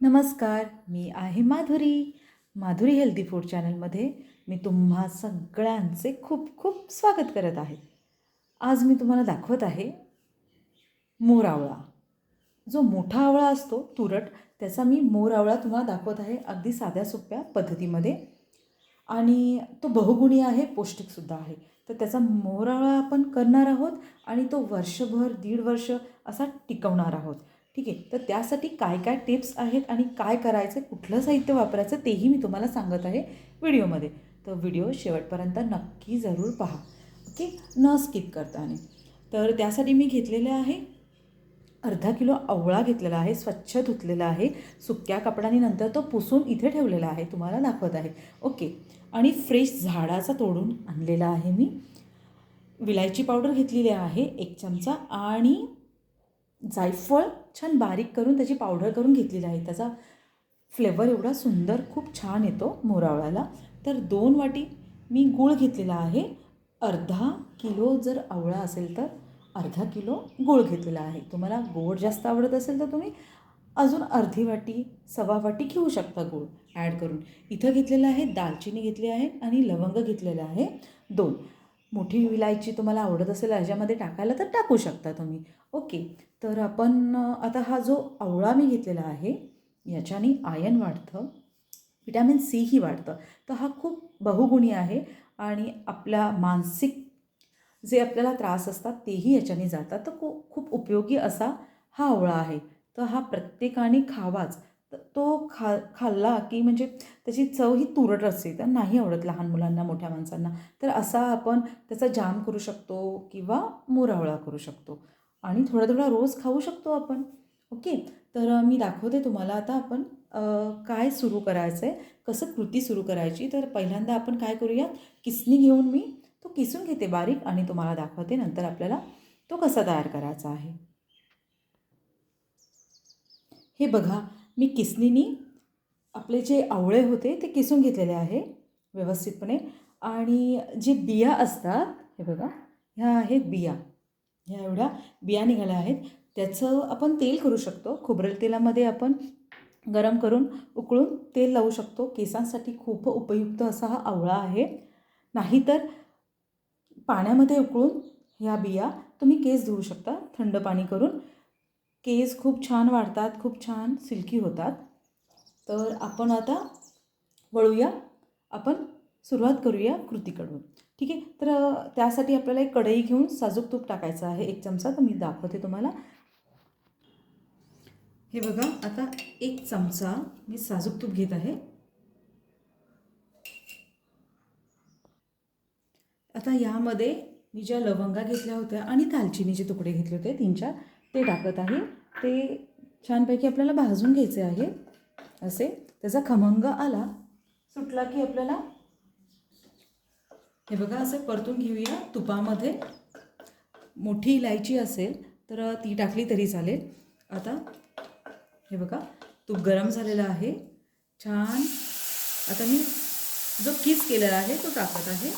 नमस्कार मी आहे Madhuri. Madhuri healthy food चॅनलमध्ये मी तुम्हा सगळ्यांचे खूप खूप स्वागत करत आहे. आज मी तुम्हाला दाखवत आहे मोर आवळा. जो मोठा आवळा असतो तुरट त्याचा मी मोर आवळा तुम्हाला दाखवत आहे अगदी साध्या सोप्या पद्धतीमध्ये. आणि तो बहुगुणी आहे पौष्टिकसुद्धा आहे. तर त्याचा मोरावळा आपण करणार आहोत आणि तो वर्षभर दीड वर्ष असा टिकवणार आहोत. ठीक आहे? तर त्यासाठी काय काय टिप्स आहेत आणि काय करायचं कुठलं साहित्य वापरायचं तेही मी तुम्हाला सांगत आहे व्हिडिओमध्ये. तर व्हिडिओ शेवटपर्यंत नक्की जरूर पहा. ओके? न स्किप करताना. तर त्यासाठी मी घेतलेले आहे अर्धा किलो आवळा घेतलेला आहे स्वच्छ धुतलेला आहे सुक्या कपड्याने नंतर तो पुसून इथे ठेवलेला आहे तुम्हाला दाखवत आहे. ओके? आणि फ्रेश झाडाचा तोडून आणलेला आहे मी. विलायची पावडर घेतलेली आहे एक चमचा आणि जायफळ छान बारीक करून त्याची पावडर करून घेतलेली आहे. त्याचा फ्लेवर एवढा सुंदर खूप छान येतो मोरावळ्याला. तर दोन वाटी मी गूळ घेतलेला आहे. अर्धा किलो जर आवळा असेल तर अर्धा किलो गूळ घेतलेला आहे. तुम्हाला गोड जास्त आवडत असेल तर तुम्ही अजून अर्धी वाटी सवा वाटी घेऊ शकता गूळ ॲड करून. इथं घेतलेलं आहे दालचिनी घेतली आहे आणि लवंग घेतलेलं आहे. दोन. मोठी विलायची तुम्हाला आवडत असेल ह्याच्यामध्ये टाकायला तर टाकू शकता तुम्ही. ओके तर आपण आता हा जो आवळा मी घेतलेला आहे याच्याने आयन वाढतं विटॅमिन सीही वाढतं. तर हा खूप बहुगुणी आहे आणि आपल्या मानसिक जे आपल्याला त्रास असतात तेही याच्याने जातात. तर खूप खूप उपयोगी असा हा आवळा आहे. तर हा प्रत्येकाने खावाच. तर तो खा खाल्ला की म्हणजे त्याची चव ही तुरट असते. तर नाही आवडत लहान मुलांना मोठ्या माणसांना. तर असा आपण त्याचा जाम करू शकतो किंवा मोरावळा करू शकतो. आणि थोडा थोडा रोज खाऊ शकतो आपण. ओके? तर मी दाखवते तुम्हाला आता आपण काय सुरू करायचं आहे कसं कृती सुरू करायची. तर पहिल्यांदा आपण काय करूया किसणी घेऊन मी तो किसून घेते बारीक आणि तुम्हाला दाखवते नंतर आपल्याला तो कसा तयार करायचा आहे. हे बघा मी किसनीनी आपले जे आवळे होते ते किसून घेतलेले आहे व्यवस्थितपणे. आणि जे बिया असतात हे बघा ह्या आहेत बिया. ह्या एवढ्या बिया निघाल्या आहेत. त्याचं आपण तेल करू शकतो. खोबरेल तेलामध्ये आपण गरम करून उकळून तेल लावू शकतो. केसांसाठी खूप उपयुक्त असा हा आवळा आहे. नाहीतर पाण्यामध्ये उकळून ह्या बिया तुम्ही केस धुवू शकता थंड पाणी करून. केस खूप छान वाढतात खूप छान सिल्की होतात. तर आपण आता वळूया आपण सुरुवात करूया कृतीकडून. ठीक आहे? तर त्यासाठी आपल्याला एक कढई घेऊन साजूक तूप टाकायचं आहे एक चमचा. तर मी दाखवते तुम्हाला. हे बघा आता एक चमचा मी साजूक तूप घेत आहे. आता यामध्ये मी ज्या लवंगा घेतल्या होत्या आणि दालचिनीचे तुकडे घेतले होते तीन चार ते टाकत आहे. ते छानपैकी आपल्याला भाजून घ्यायचे आहे. असे. त्याचा खमंग आला सुटला की आपल्याला हे बघा असे परतून घेऊया तुपामध्ये. मोठी इलायची असेल तर ती टाकली तरी चालेल. आता हे बघा तूप गरम झालेलं आहे. छान. आता मी जो किस केलेला आहे तो टाकत आहे.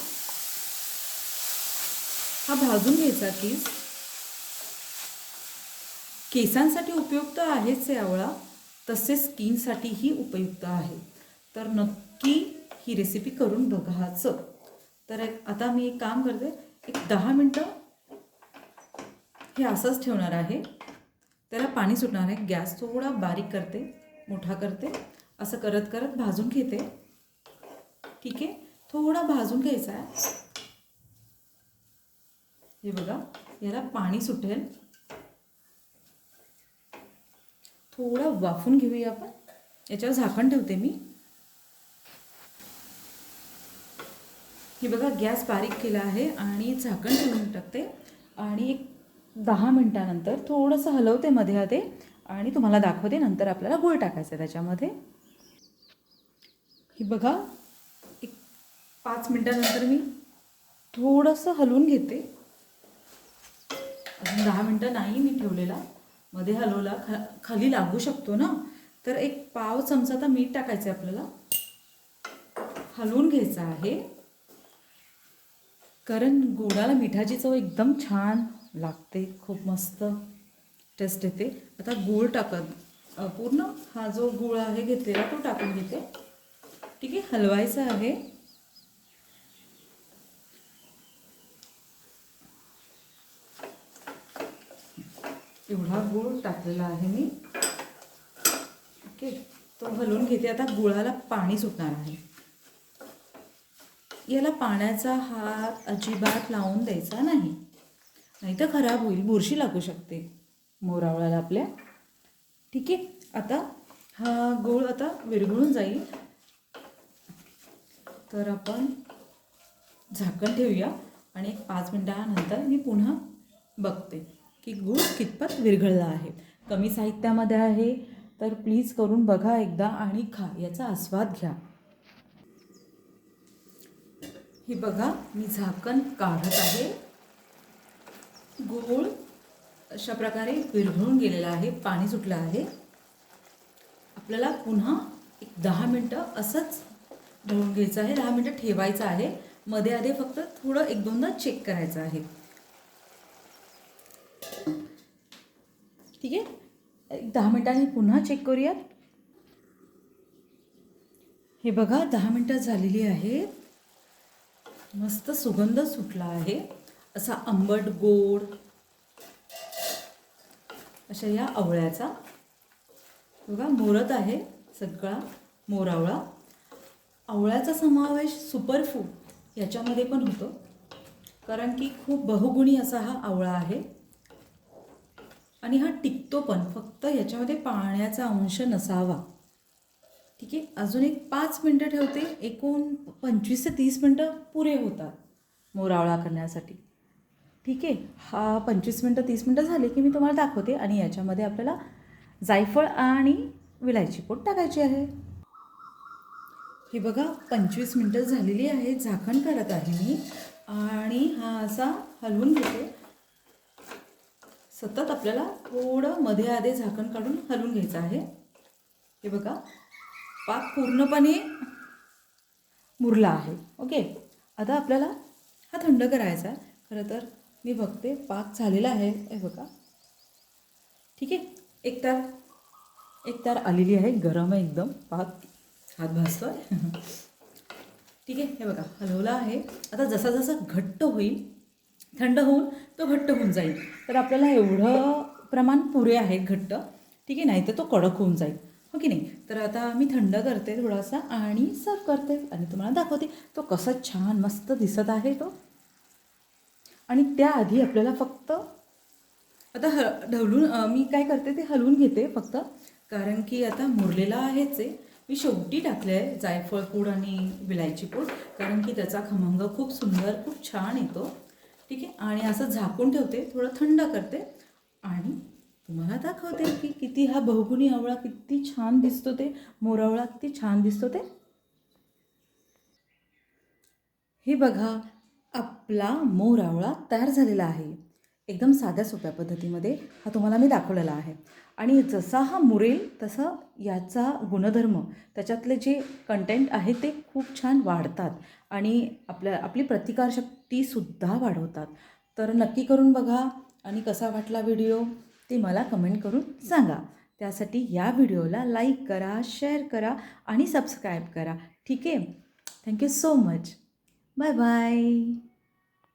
हा भाजून घ्यायचा किस. केसांसाठी उपयुक्त आहेच आहे आवळा तसेच स्किनसाठीही उपयुक्त आहे. तर नक्की ही रेसिपी करून बघाचं तर एक- आता मी एक काम करते एक दहा मिनटं हे असंच ठेवणार आहे. त्याला पाणी सुटणार आहे. गॅस थोडा बारीक करते मोठा करते. असं करत करत भाजून घेते. ठीक आहे? थोडा भाजून घ्यायचा आहे. हे बघा याला पाणी सुटेल. थोडा वाफून घेऊया आपण. याच्यावर झाकण ठेवते मी. हे बघा गॅस बारीक केला आहे आणि झाकण ठेवून टाकते. आणि एक दहा मिनटानंतर थोडंसं हलवते मध्ये आधे आणि तुम्हाला दाखवते नंतर आपल्याला गोळ टाकायचं आहे त्याच्यामध्ये. हे बघा एक पाच मिनटानंतर मी थोडंसं हलवून घेते. अजून दहा मिनटं नाही मी ठेवलेला. मध्ये हलवला खा खाली लागू शकतो ना? तर एक पाव चमचा तर मीठ टाकायचं आहे आपल्याला. हलवून घ्यायचं आहे. कारण गोडाला मिठाची चव एकदम छान लागते खूप मस्त टेस्ट येते. आता गूळ टाकत पूर्ण हा जो गुळ आहे घेतलेला तो टाकून घेते. ठीक आहे हलवायचा आहे. एवढा गूळ टाकलेला आहे मी. ओके तो हलवून घेते. आता गुळाला पाणी सुटणार आहे. याला पाण्याचा हात अजिबात लावून द्यायचा नाही. नाही तर खराब होईल. बुरशी लागू शकते मोरावळाला आपल्या. ठीक आहे आता हा गूळ आता विरघळून जाईल. तर आपण झाकण ठेवूया आणि एक पाच मिनटानंतर मी पुन्हा बघते. की गूळ कितपत विरघळला आहे. कमी साहित्यामध्ये आहे तर प्लीज करून बघा एकदा आणि खा याचा आस्वाद घ्या. हे बघा मी झाकण काढत आहे. गूळ अशा प्रकारे विरघळून गेलेला आहे पाणी सुटलं आहे. आपल्याला पुन्हा एक दहा मिनटं असंच ढवळून घ्यायचं आहे दहा मिनटं ठेवायचं आहे. मध्ये आधी फक्त थोडं एक दोनदा चेक करायचं आहे. ठीक आहे? एक दहा मिनटांनी पुन्हा चेक करूयात. हे बघा दहा मिनटं झालेली आहेत. मस्त सुगंध सुटला आहे. असा आंबट गोड अशा या आवळ्याचा. बघा मोरत आहे सगळा मोरावळा. आवळ्याचा समावेश सुपरफूड याच्यामध्ये पण होतो. कारण की खूप बहुगुणी असा हा आवळा आहे. आणि हा टिकतो पण फक्त याच्यामध्ये पाण्याचा अंश नसावा. ठीक आहे? अजून एक पाच मिनटं ठेवते. एकूण पंचवीस ते तीस मिनटं पुरे होतात मोरावळा करण्यासाठी. ठीक आहे? हा पंचवीस मिनटं तीस मिनटं झाले की मी तुम्हाला दाखवते आणि याच्यामध्ये आपल्याला जायफळ आणि विलायची पोट टाकायची आहे. हे बघा पंचवीस मिनटं झालेली आहे. झाकण काढत आहे मी. आणि हा असा हलवून घेते. सतत आपल्याला थोडं मध्ये आधे झाकण काढून हलवून घ्यायचं आहे. हे बघा. पाक पूर्णपणे मुरला आहे. ओके? आता आपल्याला हा थंड करायचा आहे. खरं तर मी बघते पाक झालेला आहे. हे बघा. ठीक आहे? एक तार एक तार आलेली आहे. गरम आहे एकदम. पाक हात भाजतोय. ठीक आहे? हे बघा. हलवला आहे. आता जसा जसा घट्ट होईल थंड होऊन तो घट्ट होऊन जाईल. तर आपल्याला एवढं प्रमाण पुरे आहे घट्ट ठीक आहे नाही तर तो कडक होऊन जाईल. हो की नाही? तर आता मी थंड करते थोडासा आणि सर्व करते आणि तुम्हाला दाखवते. तो कसा छान मस्त दिसत आहे तो. आणि त्याआधी आपल्याला फक्त आता ह ढवलून मी काय करते ते हलवून घेते फक्त. कारण की आता मुरलेला आहेच आहे. मी शेवटी टाकले आहे जायफळ पूड आणि विलायची पूड. कारण की त्याचा खमंग खूप सुंदर खूप छान येतो. ठीक आहे? आणि असं झाकून ठेवते थोडं थंड करते. आणि तुम्हाला दाखवते की किती हा बहुगुणी आवळा किती छान दिसतो ते. मोरावळा किती छान दिसतो ते. हे बघा आपला मोरावळा तयार झालेला आहे. एकदम साध्या सोप्या पद्धतीमध्ये हा तुम्हाला मी दाखवलेला आहे. आणि जसा हा मुरेल तसा याचा गुणधर्म त्याच्यातले जे कंटेंट आहे ते खूप छान वाढतात. आणि आपल्या आपली प्रतिकारशक्तीसुद्धा वाढवतात. तर नक्की करून बघा. आणि कसा वाटला व्हिडिओ ते मला कमेंट करून सांगा. त्यासाठी या व्हिडिओला लाईक करा शेअर करा आणि सबस्क्राईब करा. ठीक आहे? Thank you so much bye bye